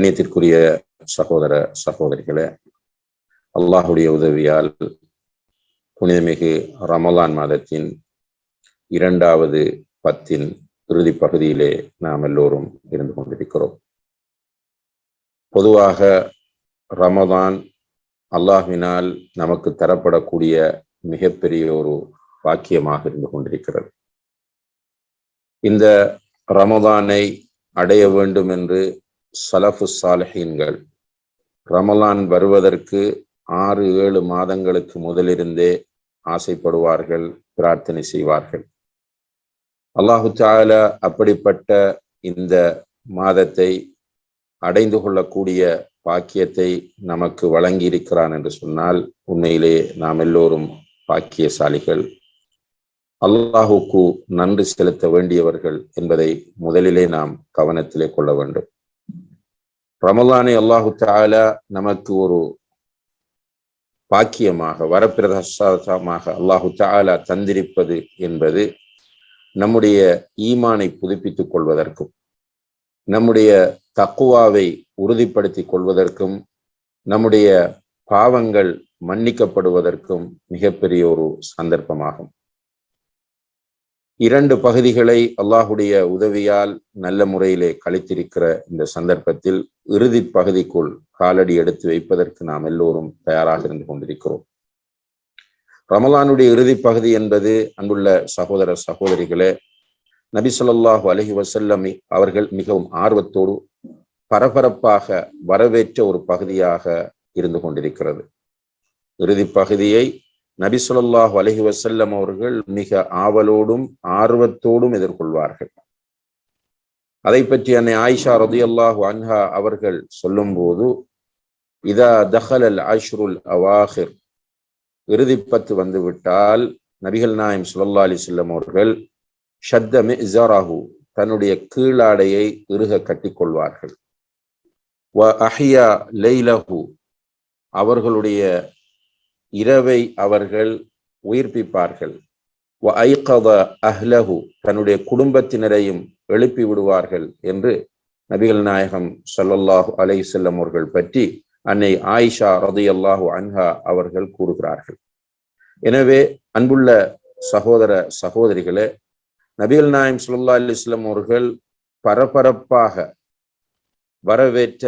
கண்ணியத்திற்குரிய சகோதர சகோதரிகளே அல்லாஹுடைய உதவியால் புனிதமிகு ரமலான் மாதத்தின் இரண்டாவது பத்தின் இறுதி பகுதியிலே நாம் எல்லோரும் இருந்து கொண்டிருக்கிறோம். பொதுவாக ரமதான் அல்லாஹினால் நமக்கு தரப்படக்கூடிய மிகப்பெரிய ஒரு வாக்கியமாக இருந்து கொண்டிருக்கிறது. இந்த ரமதானை அடைய வேண்டும் என்று சலஃபு சாலஹீன்கள். ரமலான் வருவதற்கு ஆறு ஏழு மாதங்களுக்கு முதலிருந்தே ஆசைப்படுவார்கள் பிரார்த்தனை செய்வார்கள். அல்லாஹு தாலா அப்படிப்பட்ட இந்த மாதத்தை அடைந்து கொள்ளக்கூடிய பாக்கியத்தை நமக்கு வழங்கியிருக்கிறான் என்று சொன்னால் உண்மையிலே நாம் எல்லோரும் பாக்கியசாலிகள். அல்லாஹுக்கு நன்றி செலுத்த வேண்டியவர்கள் என்பதை முதலிலே நாம் கவனத்திலே கொள்ள வேண்டும். ரமலானை அல்லாஹு தாலா நமக்கு ஒரு பாக்கியமாக வரப்பிரதமாக அல்லாஹு தாலா தந்திருப்பது என்பது நம்முடைய ஈமானை புதுப்பித்துக் கொள்வதற்கும் நம்முடைய தக்குவாவை உறுதிப்படுத்திக் கொள்வதற்கும் நம்முடைய பாவங்கள் மன்னிக்கப்படுவதற்கும் மிகப்பெரிய ஒரு சந்தர்ப்பமாகும். இரண்டு பகுதிகளை அல்லாஹுடைய உதவியால் நல்ல முறையிலே கழித்திருக்கிற இந்த சந்தர்ப்பத்தில் இறுதி பகுதிக்குள் காலடி எடுத்து வைப்பதற்கு நாம் எல்லோரும் தயாராக இருந்து கொண்டிருக்கிறோம். ரமலானுடைய இறுதி பகுதி என்பது அங்குள்ள சகோதர சகோதரிகளே நபி சொல்லாஹு அலஹி வசல்லம் அவர்கள் மிகவும் ஆர்வத்தோடு பரபரப்பாக வரவேற்ற ஒரு பகுதியாக இருந்து கொண்டிருக்கிறது. இறுதி பகுதியை நபி சொல்லாஹு அலஹி வசல்லம் அவர்கள் மிக ஆவலோடும் ஆர்வத்தோடும் எதிர்கொள்வார்கள். அதை பற்றி அன்னை ஆயிஷா ரதியல்லாஹு அன்ஹா அவர்கள் சொல்லும் போது இதா தஹல் அல் அஷ்ருல் அவாஹிர். இறுதிப்பத்து வந்துவிட்டால் நபிகள் நாயம் சுல்லா அலி சொல்லம் அவர்கள் ஷத்த மிசாராஹு தன்னுடைய கீழாடையை இறுக கட்டிக்கொள்வார்கள் வ அஹியா லெய்லஹு அவர்களுடைய இரவை அவர்கள் உயிர்ப்பிப்பார்கள். அஹ்லஹு. தன்னுடைய குடும்பத்தினரையும் எழுப்பி விடுவார்கள் என்று நபிகள் நாயகம் சல்லல்லாஹு அலை செல்லம் அவர்கள் பற்றி அன்னை ஆயிஷா ரதி அல்லாஹு அன்ஹா அவர்கள் கூறுகிறார்கள். எனவே அன்புள்ள சகோதர சகோதரிகளே நபிகள் நாயம் சுல்லா அலிஸ்லம் அவர்கள் பரபரப்பாக வரவேற்ற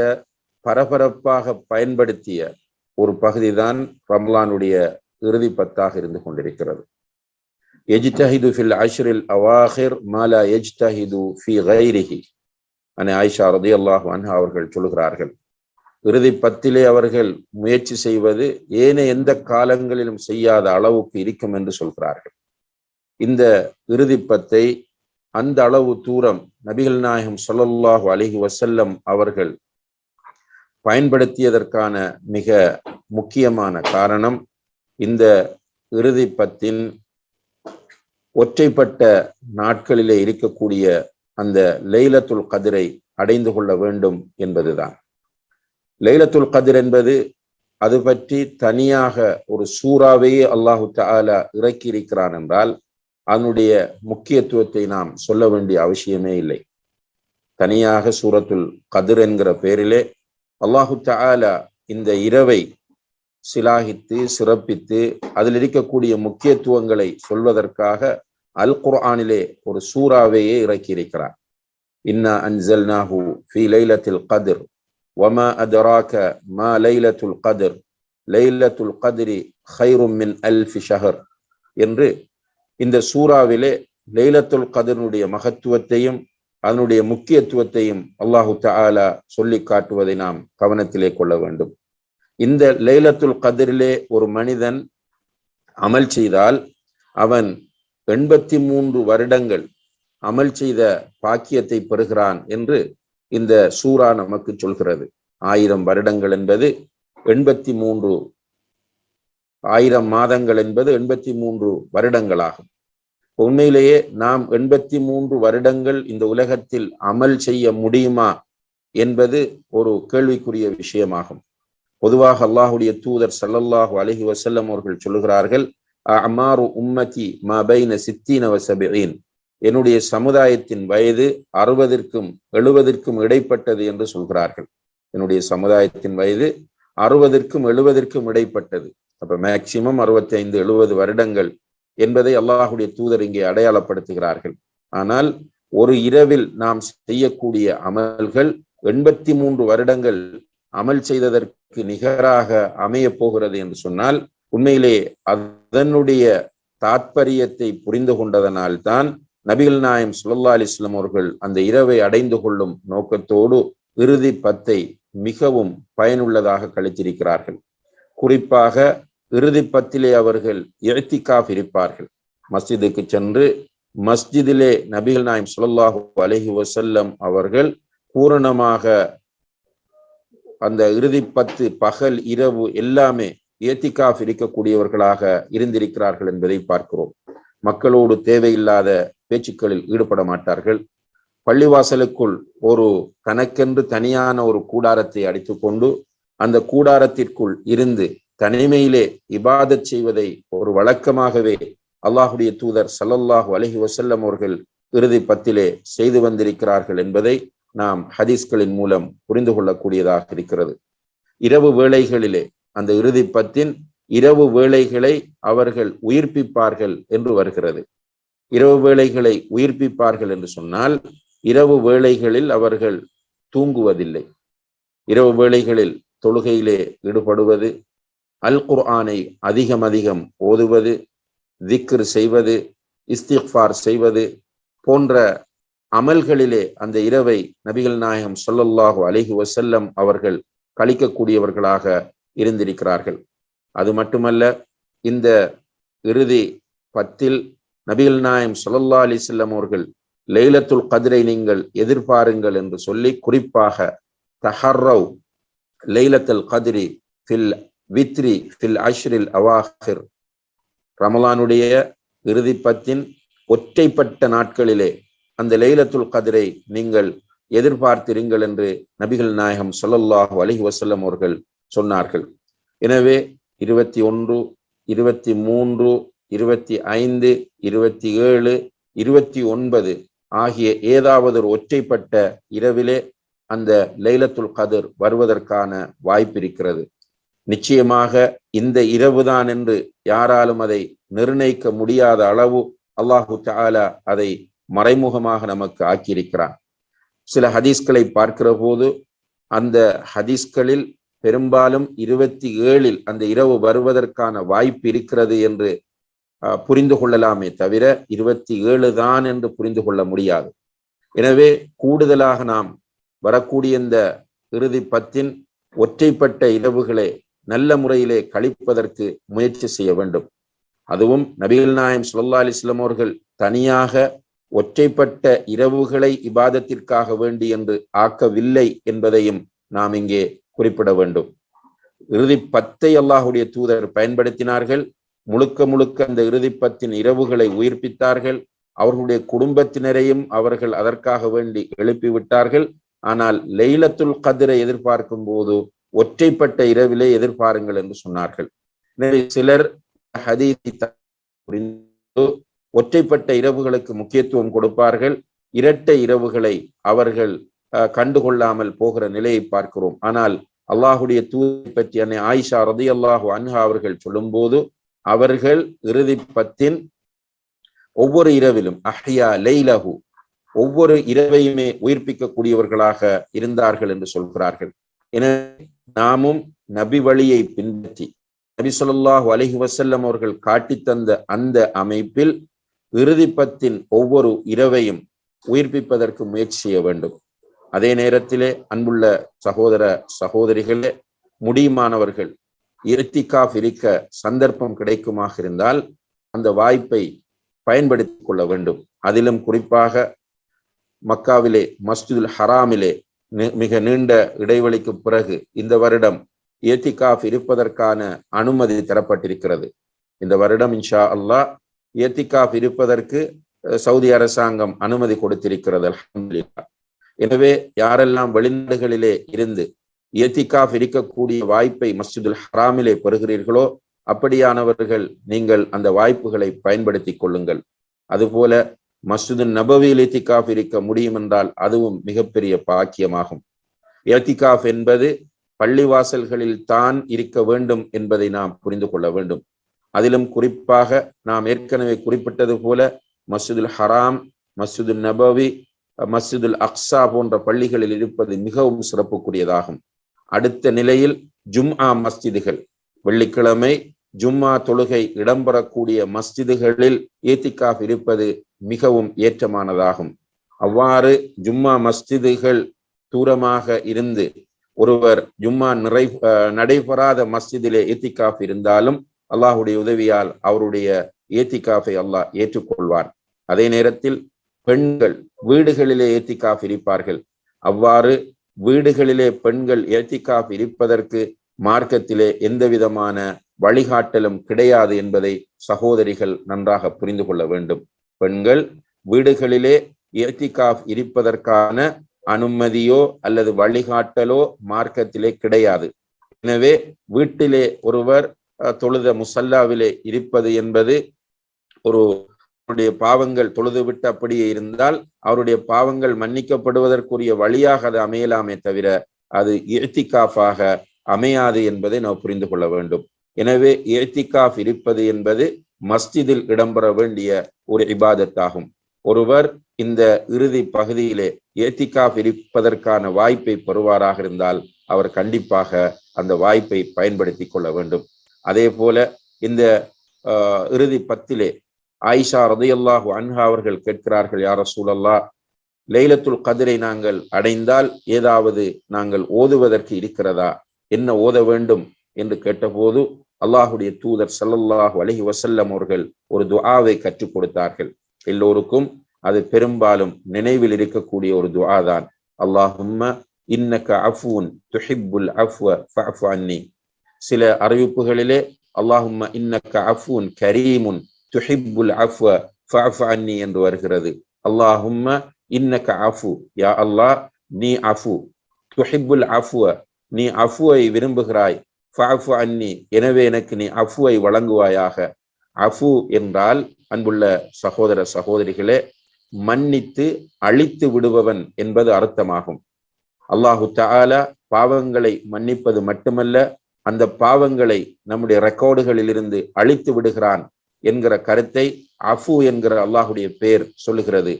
பரபரப்பாக பயன்படுத்திய ஒரு பகுதிதான் ரம்லானுடைய இறுதி பத்தாக இருந்து கொண்டிருக்கிறது. எஜ்தஹிது ஃபில் அஷ்ரில் அவாஹிர் மாலா எஜ்தஹிது ஃபி கைரிஹி அனை ஆயிஷா ரதி அல்லாஹ் அன்ஹா அவர்கள் சொல்கிறார்கள். இறுதி பத்திலே அவர்கள் முயற்சி செய்வது ஏன எந்த காலங்களிலும் செய்யாத அளவுக்கு இருக்கும் என்று சொல்கிறார்கள். இந்த இறுதி பத்தை அந்த அளவு தூரம் நபிகள் நாயகம் சொல்லல்லாஹு அலிஹி வசல்லம் அவர்கள் பயன்படுத்தியதற்கான மிக முக்கியமான காரணம் இந்த இறுதி பத்தின் ஒற்றைப்பட்ட நாட்களிலே இருக்கக்கூடிய அந்த லைலத்துல் கதிரை அடைந்து கொள்ள வேண்டும் என்பதுதான். லைலத்துல் கதிர் என்பது அது பற்றி தனியாக ஒரு சூறாவையே அல்லாஹு தாலா இறக்கி இருக்கிறான் என்றால் அதனுடைய முக்கியத்துவத்தை நாம் சொல்ல வேண்டிய அவசியமே இல்லை. தனியாக சூரத்துல் கதிர் என்கிற பெயரிலே அல்லாஹு தாலா இந்த இரவை சிலாகித்து சிறப்பித்து அதில் இருக்கக்கூடிய முக்கியத்துவங்களை சொல்வதற்காக அல் குர்ஆனிலே ஒரு சூறாவையே இறக்கி இருக்கிறார் இன்னா அன்சல்நாஹு ஃபி லைலத்தில் கதிர் வம அதராக மா லைலத்துல் கதிர் லைலத்துல் கதிரி ஹைரும் மின் அல்ஃபி ஷஹர் என்று இந்த சூறாவிலே லைலத்துல் கதிரனுடைய மகத்துவத்தையும் அதனுடைய முக்கியத்துவத்தையும் அல்லாஹு தாலா சொல்லி காட்டுவதை நாம் கவனத்திலே கொள்ள வேண்டும். இந்த லைலத்துல் கதிரிலே ஒரு மனிதன் அமல் செய்தால் அவன் எண்பத்தி மூன்று வருடங்கள் அமல் செய்த பாக்கியத்தை பெறுகிறான் என்று இந்த சூரா நமக்கு சொல்கிறது. ஆயிரம் வருடங்கள் என்பது எண்பத்தி மூன்று ஆயிரம் மாதங்கள் என்பது எண்பத்தி மூன்று வருடங்களாகும் உண்மையிலேயே நாம் எண்பத்தி மூன்று வருடங்கள் இந்த உலகத்தில் அமல் செய்ய முடியுமா என்பது ஒரு கேள்விக்குரிய விஷயமாகும். பொதுவாக அல்லாஹுடைய தூதர் சல்லல்லாஹு அலஹி வசல்லம் அவர்கள் சொல்லுகிறார்கள் அமாரு உம்மதி மபைன சித்தீன வசபீன் என்னுடைய சமுதாயத்தின் வயது அறுபதற்கும் எழுபதற்கும் இடைப்பட்டது என்று சொல்கிறார்கள். என்னுடைய சமுதாயத்தின் வயது அறுபதற்கும் எழுபதற்கும் இடைப்பட்டது. அப்ப மேக்சிமம் அறுபத்தி ஐந்து எழுபது வருடங்கள் என்பதை அல்லாஹுடைய தூதர் இங்கே அடையாளப்படுத்துகிறார்கள். ஆனால் ஒரு இரவில் நாம் செய்யக்கூடிய அமல்கள் எண்பத்தி மூன்று வருடங்கள் அமல் செய்ததற்கு நிகராக அமைய போகிறது என்று சொன்னால் உண்மையிலே அதனுடைய தாத்பரியத்தை புரிந்து கொண்டதனால்தான் நபிகள் நாயம் சுல்லா அலிஸ்லாம் அவர்கள் அந்த இரவை அடைந்து கொள்ளும் நோக்கத்தோடு இறுதி பத்தை மிகவும் பயனுள்ளதாக கழித்திருக்கிறார்கள். குறிப்பாக இறுதி பத்திலே அவர்கள் எழுத்திக்காஃப் இருப்பார்கள். மஸ்ஜிதுக்கு சென்று மஸ்ஜிதிலே நபிகள் நாயம் சுல்லாஹூ அலஹி வசல்லம் அவர்கள் பூரணமாக அந்த இறுதி பத்து பகல் இரவு எல்லாமே ஏத்திக்காஃப் இருக்கக்கூடியவர்களாக இருந்திருக்கிறார்கள் என்பதை பார்க்கிறோம். மக்களோடு தேவையில்லாத பேச்சுக்களில் ஈடுபட மாட்டார்கள். பள்ளிவாசலுக்குள் ஒரு தனக்கென்று தனியான ஒரு கூடாரத்தை அடித்துக்கொண்டு அந்த கூடாரத்திற்குள் இருந்து தனிமையிலே இபாதத் செய்வதை ஒரு வழக்கமாகவே அல்லாஹுடைய தூதர் சல்லல்லாஹு அலஹி வசல்லம் அவர்கள் இறுதி பத்திலே செய்து வந்திருக்கிறார்கள் என்பதை நாம் ஹதீஸ்களின் மூலம் புரிந்து கொள்ளக்கூடியதாக இருக்கிறது. இரவு வேளைகளிலே அந்த இறுதி பத்தின் இரவு வேளைகளை அவர்கள் உயிர்ப்பிப்பார்கள் என்று வருகிறது. இரவு வேளைகளை உயிர்ப்பிப்பார்கள் என்று சொன்னால் இரவு வேளைகளில் அவர்கள் தூங்குவதில்லை. இரவு வேளைகளில் தொழுகையிலே ஈடுபடுவது அல் குர்ஆனை அதிகம் அதிகம் ஓதுவது திக்ர் செய்வது இஸ்திஃபார் செய்வது போன்ற அமல்களிலே அந்த இரவை நபிகள் நாயகம் சொல்லல்லாஹு அலிஹி வசல்லம் அவர்கள் கழிக்கக்கூடியவர்களாக இருந்திருக்கிறார்கள். அது மட்டுமல்ல இந்த இறுதி பத்தில் நபிகள் நாயம் சொல்லல்லா அலிசல்லம் அவர்கள் லைலத்துல் கதிரை நீங்கள் எதிர்பாருங்கள் என்று சொல்லி குறிப்பாக தஹர்ரவ் லைலத்துல் கதிரி ஃபில் வித்ரி ஃபில் அஷ்ரில் அவாஹிர் ரமலானுடைய இறுதி பத்தின் ஒற்றைப்பட்ட நாட்களிலே அந்த லைலத்துல் கதிரை நீங்கள் எதிர்பார்த்திருங்கள் என்று நபிகள் நாயகம் சொல்லல்லாஹு அலஹி வசல்லம் அவர்கள் சொன்னார்கள். எனவே இருபத்தி ஒன்று இருபத்தி மூன்று இருபத்தி ஐந்து இருபத்தி ஏழு இருபத்தி ஒன்பது ஆகிய ஏதாவது ஒரு ஒற்றைப்பட்ட இரவிலே அந்த லைலத்துல் கதிர் வருவதற்கான வாய்ப்பு இருக்கிறது. நிச்சயமாக இந்த இரவுதான் என்று யாராலும் அதை நிர்ணயிக்க முடியாத அளவு அல்லாஹு தாலா அதை மறைமுகமாக நமக்கு ஆக்கியிருக்கிறான். சில ஹதீஸ்களை பார்க்கிற போது அந்த ஹதீஸ்களில் பெரும்பாலும் இருபத்தி ஏழில் அந்த இரவு வருவதற்கான வாய்ப்பு இருக்கிறது என்று புரிந்து கொள்ளலாமே தவிர இருபத்தி ஏழு தான் என்று புரிந்து கொள்ள முடியாது. எனவே கூடுதலாக நாம் வரக்கூடிய இந்த இறுதி பத்தின் ஒற்றைப்பட்ட இரவுகளை நல்ல முறையிலே கழிப்பதற்கு முயற்சி செய்ய வேண்டும். அதுவும் நபிகள் நாயம் சுல்லா அலிஸ்லாம் அவர்கள் தனியாக ஒற்றைப்பட்ட இரவுகளை இபாதத்திற்காக வேண்டி என்று ஆக்கவில்லை என்பதையும் நாம் இங்கே குறிப்பிட வேண்டும். இறுதி பத்தை அல்லாஹுடைய தூதர் பயன்படுத்தினார்கள். முழுக்க முழுக்க அந்த இறுதிப்பத்தின் இரவுகளை உயிர்ப்பித்தார்கள். அவர்களுடைய குடும்பத்தினரையும் அவர்கள் அதற்காக வேண்டி எழுப்பிவிட்டார்கள். ஆனால் லெய்லத்துல் கதிரை எதிர்பார்க்கும் போது ஒற்றைப்பட்ட இரவிலே எதிர்பாருங்கள் என்று சொன்னார்கள். சிலர் புரிந்து ஒற்றைப்பட்ட இரவுகளுக்கு முக்கியத்துவம் கொடுப்பார்கள். இரட்டை இரவுகளை அவர்கள் கண்டுகொள்ளாமல் போகிற நிலையை பார்க்கிறோம். ஆனால் அல்லாஹுடைய தூதை பற்றி அன்னை ஆயிஷா ரதி அல்லாஹு அன்ஹா அவர்கள் சொல்லும்போது அவர்கள் இறுதி பத்தின் ஒவ்வொரு இரவிலும் அஹ்யா லைலஹு ஒவ்வொரு இரவையுமே உயிர்ப்பிக்கக்கூடியவர்களாக இருந்தார்கள் என்று சொல்கிறார்கள். எனவே நாமும் நபி வழியை பின்பற்றி நபி சொல்லாஹு அலஹி வசல்லம் அவர்கள் காட்டித்தந்த அந்த அமைப்பில் இறுதிப்பத்தின் ஒவ்வொரு இரவையும் உயிர்ப்பிப்பதற்கு முயற்சி செய்ய வேண்டும். அதே நேரத்திலே அன்புள்ள சகோதர சகோதரிகளே முடியுமானவர்கள் இருத்திக்காஃப் இருக்க சந்தர்ப்பம் கிடைக்குமாக இருந்தால் அந்த வாய்ப்பை பயன்படுத்திக் கொள்ள வேண்டும். அதிலும் குறிப்பாக மக்காவிலே மஸ்ஜிதுல் ஹராமிலே மிக நீண்ட இடைவெளிக்கு பிறகு இந்த வருடம் ஏத்திகாஃப் இருப்பதற்கான அனுமதி தரப்பட்டிருக்கிறது. இந்த வருடம் இன்ஷா அல்லாஹ் ஏத்திகாப் இருப்பதற்கு சவுதி அரசாங்கம் அனுமதி கொடுத்திருக்கிறது அலமதுல்லா எனவே யாரெல்லாம் வெளிநாடுகளிலே இருந்து ஏத்திகாப் இருக்கக்கூடிய வாய்ப்பை மஸ்ஜிதுல் ஹராமிலே பெறுகிறீர்களோ அப்படியானவர்கள் நீங்கள் அந்த வாய்ப்புகளை பயன்படுத்திக் கொள்ளுங்கள். அதுபோல மஸ்ஜிது நபவியில் ஏத்திகாப் இருக்க முடியும் என்றால் அதுவும் மிகப்பெரிய பாக்கியமாகும். ஏத்திகாப் என்பது பள்ளிவாசல்களில் தான் இருக்க வேண்டும் என்பதை நாம் புரிந்து கொள்ள வேண்டும். அதிலும் குறிப்பாக நாம் ஏற்கனவே குறிப்பிட்டது போல மசூதுல் ஹராம் மசூதுல் நபவி மசூதுல் அக்ஸா போன்ற பள்ளிகளில் இருப்பது மிகவும் சிறப்புக்குரியதாகும். அடுத்த நிலையில் ஜும்ஆ மஸ்ஜிதுகள். வெள்ளிக்கிழமை ஜும்மா தொழுகை இடம்பெறக்கூடிய மஸ்ஜிதுகளில் ஏத்திகாஃப் இருப்பது மிகவும் ஏற்றமானதாகும். அவ்வாறு ஜும்மா மஸ்ஜிதுகள் தூரமாக இருந்து ஒருவர் ஜும்மா நிறை நடைபெறாத மஸ்ஜிதிலே ஏத்திகாஃப் இருந்தாலும் அல்லாஹுடைய உதவியால் அவருடைய ஏத்திகாஃபை அல்லாஹ் ஏற்றுக்கொள்வார் அதே நேரத்தில் பெண்கள் வீடுகளிலே ஏத்திகாஃப் இருப்பார்கள். அவ்வாறு வீடுகளிலே பெண்கள் ஏத்திகாஃப் இருப்பதற்கு மார்க்கத்திலே எந்த விதமான வழிகாட்டலும் கிடையாது என்பதை சகோதரிகள் நன்றாக புரிந்து கொள்ள வேண்டும். பெண்கள் வீடுகளிலே ஏத்திகாஃப் இருப்பதற்கான அனுமதியோ அல்லது வழிகாட்டலோ மார்க்கத்திலே கிடையாது. எனவே வீட்டிலே ஒருவர் தொழுத முசல்லாவிலே இருப்பது என்பது ஒரு அவருடைய பாவங்கள் தொழுதுவிட்டு அப்படியே இருந்தால் அவருடைய பாவங்கள் மன்னிக்கப்படுவதற்குரிய வழியாக அது அமையலாமே தவிர அது ஏத்திகாஃபாக அமையாது என்பதை நாம் புரிந்து கொள்ள வேண்டும். எனவே ஏத்திகாஃப் இருப்பது என்பது மஸ்ஜிதில் இடம்பெற வேண்டிய ஒரு இபாதத்தாகும். ஒருவர் இந்த இறுதி பகுதியிலே ஏத்திகாஃப் இருப்பதற்கான வாய்ப்பை பெறுவாராக இருந்தால் அவர் கண்டிப்பாக அந்த வாய்ப்பை பயன்படுத்தி கொள்ள வேண்டும். அதே போல இந்த இறுதி பத்திலே ஆயிஷா ரதையல்லாஹு அன்ஹா அவர்கள் கேட்கிறார்கள் யார சூழல்லா லைலத்துல் கதிரை நாங்கள் அடைந்தால் ஏதாவது நாங்கள் ஓதுவதற்கு இருக்கிறதா? என்ன ஓத வேண்டும்? என்று கேட்டபோது அல்லாஹுடைய தூதர் சல்லல்லாஹு அலஹி வசல்லம் அவர்கள் ஒரு துஆவை கற்றுக் கொடுத்தார்கள். எல்லோருக்கும் அது பெரும்பாலும் நினைவில் இருக்கக்கூடிய ஒரு துஆ தான் அல்லாஹும்ம இன்னக்க அஃபூன் துஹிப்புல் அஃப்வ ஃபஅஃபு அன்னி. சில அறிவிப்புகளிலே அல்லாஹும் இன்னக்க அஃபூன் கரீமுன் துஹிப்புல் அஃப்வ ஃபஅஃபு அன்னி என்று வருகிறது. அல்லாஹும்ம இன்னக்க அஃபு யா அல்லாஹ் நீ அஃபு துஹிப்புல் அஃப்வ நீ அஃபுவை விரும்புகிறாய் ஃபஅஃபு அன்னி எனவே எனக்கு நீ அஃபுவை வழங்குவாயாக. அஃபு என்றால் அன்புள்ள சகோதர சகோதரிகளே மன்னித்து அழித்து விடுபவன் என்பது அர்த்தமாகும். அல்லாஹு தாலா பாவங்களை மன்னிப்பது மட்டுமல்ல அந்த பாவங்களை நம்முடைய ரெக்கார்டுகளில் இருந்து அழித்து விடுகிறான் என்கிற கருத்தை அஃபு என்கிற அல்லாஹுடைய பெயர் சொல்லுகிறது.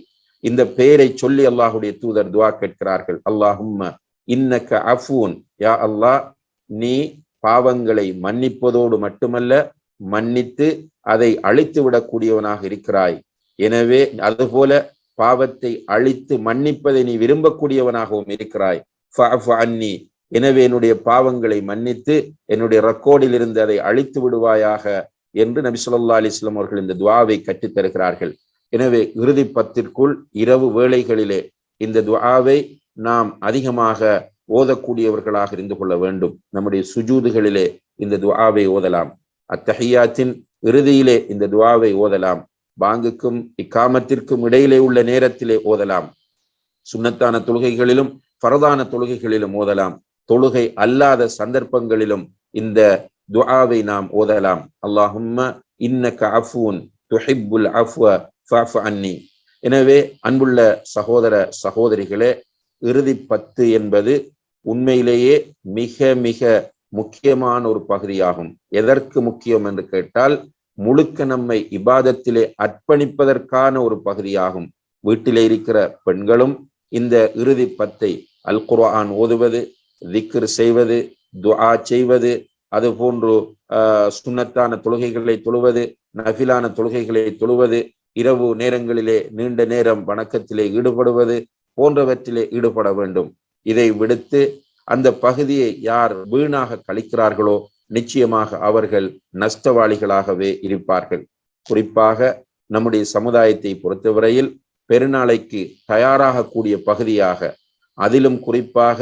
இந்த பெயரை சொல்லி அல்லாஹுடைய தூதர் துவா கேட்கிறார்கள். அல்லாஹும் இன்னக்க அஃபூன். யா அல்லாஹ் நீ பாவங்களை மன்னிப்பதோடு மட்டுமல்ல மன்னித்து அதை அழித்து விடக்கூடியவனாக இருக்கிறாய். எனவே அதுபோல பாவத்தை அழித்து மன்னிப்பதை நீ விரும்பக்கூடியவனாகவும் இருக்கிறாய். அன்னி எனவே என்னுடைய பாவங்களை மன்னித்து என்னுடைய ரெக்கார்டில் இருந்து அதை அழித்து விடுவாயாக என்று நபி சொல்லா அலிஸ்லாம் அவர்கள் இந்த துவாவை கற்றுத் தருகிறார்கள். எனவே இறுதி பத்திற்குள் இரவு வேளைகளிலே இந்த துவாவை நாம் அதிகமாக ஓதக்கூடியவர்களாக இருந்து கொள்ள வேண்டும். நம்முடைய சுஜூதுகளிலே இந்த துவாவை ஓதலாம். அத்தஹியாத்தின் இறுதியிலே இந்த துவாவை ஓதலாம். பாங்குக்கும் இக்காமத்திற்கும் இடையிலே உள்ள நேரத்திலே ஓதலாம். சுண்ணத்தான தொழுகைகளிலும் பரதான தொழுகைகளிலும் ஓதலாம். தொழுகை அல்லாத சந்தர்ப்பங்களிலும் இந்த துஆவை நாம் ஓதலாம். அல்லாஹும்ம இன்ன அஃபூன் துஹிப்புல் அஃப்வ அன்னி. எனவே அன்புள்ள சகோதர சகோதரிகளே இறுதி பத்து என்பது உண்மையிலேயே மிக மிக முக்கியமான ஒரு பகுதியாகும். எதற்கு முக்கியம் என்று கேட்டால் முழுக்க நம்மை இபாதத்திலே அர்ப்பணிப்பதற்கான ஒரு பகுதியாகும். வீட்டிலே இருக்கிற பெண்களும் இந்த இறுதி பத்தை அல் குர்ஆன் ஓதுவது திக்ர் செய்வது துஆ செய்வது அது போன்று சுண்ணத்தான தொழுகைகளை தொழுவது நஃபிலான தொழுகைகளை தொழுவது இரவு நேரங்களிலே நீண்ட நேரம் வணக்கத்திலே ஈடுபடுவது போன்றவற்றிலே ஈடுபட வேண்டும். இதை விடுத்து அந்த பகுதியை யார் வீணாக கழிக்கிறார்களோ நிச்சயமாக அவர்கள் நஷ்டவாளிகளாகவே இருப்பார்கள். குறிப்பாக நம்முடைய சமுதாயத்தை பொறுத்தவரையில் பெருநாளைக்கு தயாராகக்கூடிய பகுதியாக அதிலும் குறிப்பாக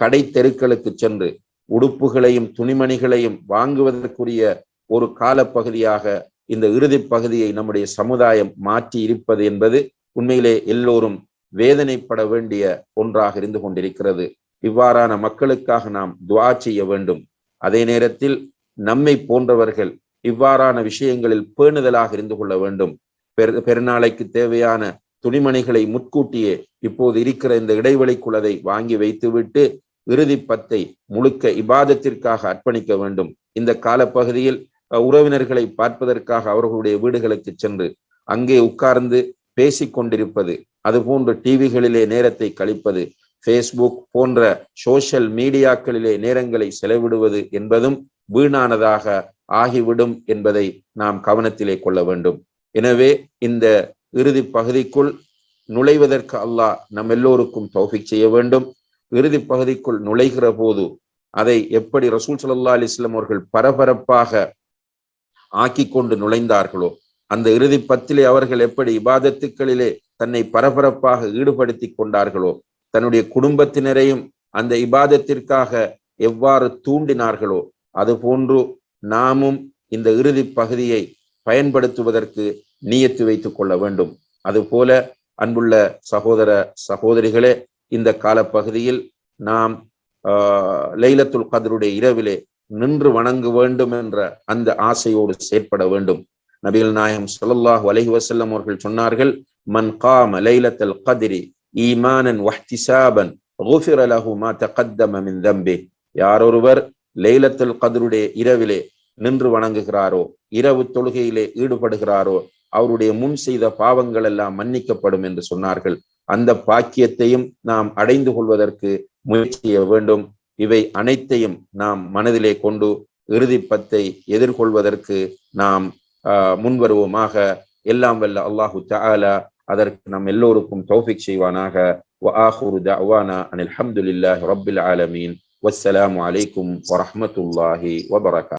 கடை தெருக்களுக்கு சென்று உடுப்புகளையும் துணிமணிகளையும் வாங்குவதற்குரிய ஒரு காலப்பகுதியாக இந்த இறுதி பகுதியை நம்முடைய சமுதாயம் மாற்றி இருப்பது என்பது உண்மையிலே எல்லோரும் வேதனைப்பட வேண்டிய ஒன்றாக இருந்து கொண்டிருக்கிறது. இவ்வாறான மக்களுக்காக நாம் துவா செய்ய வேண்டும். அதே நேரத்தில் நம்மை போன்றவர்கள் இவ்வாறான விஷயங்களில் பேணுதலாக இருந்து கொள்ள வேண்டும். பெரு பெருநாளைக்கு தேவையான துணிமணிகளை முற்கூட்டியே இப்போது இருக்கிற இந்த இடைவெளிக்குள் அதை வாங்கி வைத்துவிட்டு இறுதி பத்தை முழுக்க இபாதத்திற்காக அர்ப்பணிக்க வேண்டும். இந்த காலப்பகுதியில் உறவினர்களை பார்ப்பதற்காக அவர்களுடைய வீடுகளுக்கு சென்று அங்கே உட்கார்ந்து பேசிக் கொண்டிருப்பது அதுபோன்று டிவிகளிலே நேரத்தை கழிப்பது ஃபேஸ்புக் போன்ற சோசியல் மீடியாக்களிலே நேரங்களை செலவிடுவது என்பதும் வீணானதாக ஆகிவிடும் என்பதை நாம் கவனத்திலே கொள்ள வேண்டும். எனவே இந்த இறுதி பகுதிக்குள் நுழைவதற்கு அல்லாஹ் நம் எல்லோருக்கும் தௌஃபிக் செய்ய வேண்டும். இறுதி பகுதிக்குள் நுழைகிற போது அதை எப்படி ரசூல் சல்லா அலிஸ்லாம் அவர்கள் பரபரப்பாக ஆக்கி கொண்டு நுழைந்தார்களோ அந்த இறுதி பத்திலே அவர்கள் எப்படி இபாதத்துக்களிலே தன்னை பரபரப்பாக ஈடுபடுத்தி கொண்டார்களோ தன்னுடைய குடும்பத்தினரையும் அந்த இபாதத்திற்காக எவ்வாறு தூண்டினார்களோ அது போன்று நாமும் இந்த இறுதி பகுதியை பயன்படுத்துவதற்கு நீயத்து வைத்துக் கொள்ள வேண்டும். அதுபோல அன்புள்ள சகோதர சகோதரிகளே இந்த காலப்பகுதியில் நாம் லைலத்துல் கதருடைய இரவிலே நின்று வணங்க வேண்டும் என்ற அந்த ஆசையோடு செயற்பட வேண்டும். நபிகள் நாயம் சொல்லல்லாஹ் அலஹி வசல்லம் அவர்கள் சொன்னார்கள் மன் காம லைலத்தல் கதிரி ஈமானன் தம்பி. யாரொருவர் லைலத்துல் கதருடைய இரவிலே நின்று வணங்குகிறாரோ இரவு தொழுகையிலே ஈடுபடுகிறாரோ அவருடைய முன் செய்த பாவங்கள் எல்லாம் மன்னிக்கப்படும் என்று சொன்னார்கள் அந்த பாக்கியத்தையும் நாம் அடைந்து கொள்வதற்கு முயற்சி செய்ய வேண்டும் இவை அனைத்தையும் நாம் மனதிலே கொண்டு இறுதி பத்தை எதிர்கொள்வதற்கு நாம் முன்வருவோமாக எல்லாம் வல்ல அல்லாஹு தாலா அதற்கு நம் எல்லோருக்கும் தௌஃபிக் செய்வானாக وآخر دعوانا أن الحمد لله رب العالمين والسلام عليكم ورحمة الله وبركاته